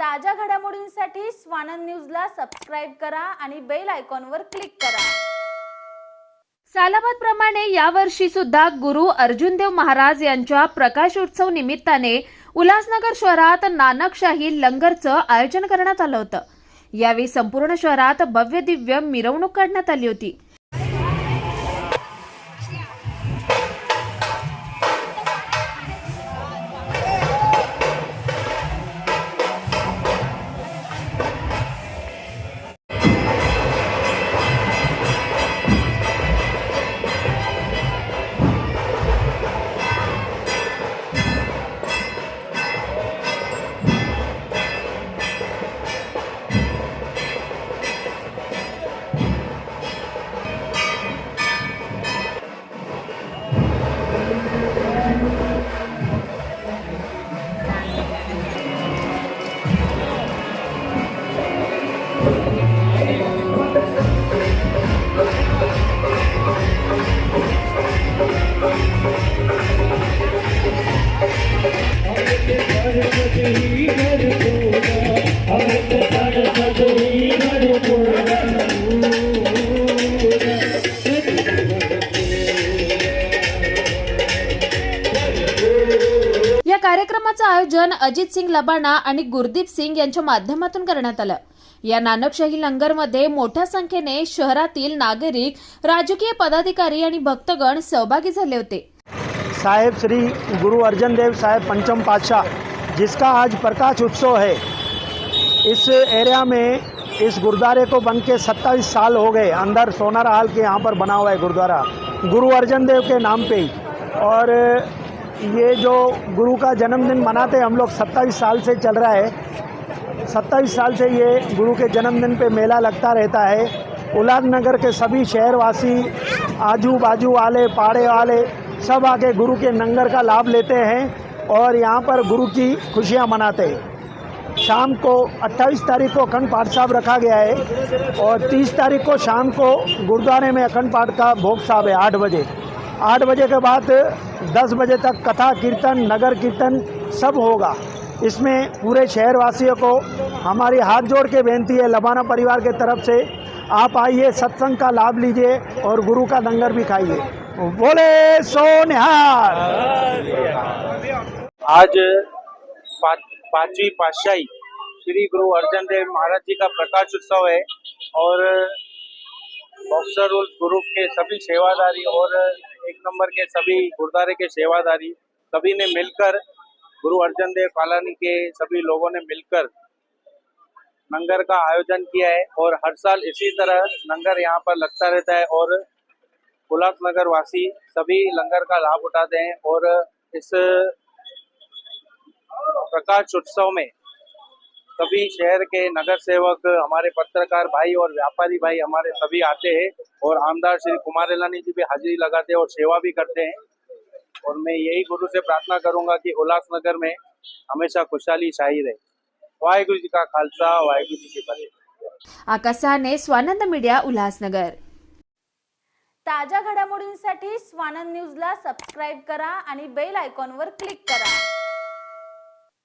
ताज्या घडामोडींसाठी स्वानंद न्यूजला सबस्क्राईब करा आणि बेल आयकॉनवर क्लिक करा. सालाबाद प्रमाणे यावर्षी सुद्धा गुरु अर्जुनदेव महाराज यांच्या प्रकाशोत्सव निमित्ताने उल्हासनगर शहरात नानकशाही लंगरचं आयोजन करण्यात आलं होतं. यावेळी संपूर्ण शहरात भव्य दिव्य मिरवणूक काढण्यात आली होती. कार्यक्रमाचं आयोजन अजित सिंग लबाणा आणि गुरदीप सिंग यांच्या माध्यमातून करण्यात आलं. या नानकशाही लंगरमध्ये मोठ्या संख्येने शहरातील नागरिक, राजकीय पदाधिकारी आणि भक्तगण सहभागी होते. साहेब श्री गुरु अर्जन देव साहेब पंचम पातशाह, जिसका आज प्रकाश उत्सव है, इस एरिया में इस गुरुद्वारे को बन के सत्ताईस साल हो गए, अंदर सोनार हाल के यहाँ पर बना हुआ है गुरुद्वारा, गुरु अर्जन देव के नाम पे ही। और ये जो गुरु का जन्मदिन मनाते हम लोग सत्ताईस साल से चल रहा है सत्ताईस साल से ये गुरु के जन्मदिन पे मेला लगता रहता है। उल्लासनगर के सभी शहरवासी आजू बाजू वाले, पाड़े वाले, सब आके गुरु के नंगर का लाभ लेते हैं और यहाँ पर गुरु की खुशियाँ मनाते हैं। शाम को 28 तारीख को अखंड पाठ साहब रखा गया है और 30 तारीख को शाम को गुरुद्वारे में अखंड पाठ का भोग साहब है, आठ बजे। आठ बजे के बाद 10 बजे तक कथा, कीर्तन, नगर कीर्तन सब होगा। इसमें पूरे शहरवासियों को हमारी हाथ जोड़ के बेनती है, लबाना परिवार के तरफ़ से, आप आइए, सत्संग का लाभ लीजिए और गुरु का लंगर भी खाइए। बोले सो निहार आज पांचवी पातशाही श्री गुरु अर्जन देव महाराज जी का प्रकाश उत्सव है और बॉक्सर रूल ग्रुप के सभी सेवादारी और एक नंबर के सभी गुरुद्वारे के सेवादारी सभी ने मिलकर गुरु अर्जन देव कॉलोनी के सभी लोगों ने मिलकर लंगर का आयोजन किया है और हर साल इसी तरह लंगर यहाँ पर लगता रहता है और उल्लासनगर वासी सभी लंगर का लाभ उठाते हैं और इस प्रकाश उत्सव में सभी शहर के नगर सेवक, हमारे पत्रकार भाई और व्यापारी भाई हमारे सभी आते हैं और आमदार श्री कुमार लानी जी भी हाजिरी लगाते हैं और सेवा भी करते हैं। और मैं यही गुरु से प्रार्थना करूँगा कि उल्लासनगर में हमेशा खुशहाली छाई रहे। वाहेगुरु जी का खालसा वाहेगुरु जी की फतेह. आकाश सहाने स्वानंद मीडिया उल्हासनगर. ताज्या घडामोडींसाठी स्वानंद न्यूजला सबस्क्राईब करा आणि बेल आयकॉनवर क्लिक करा.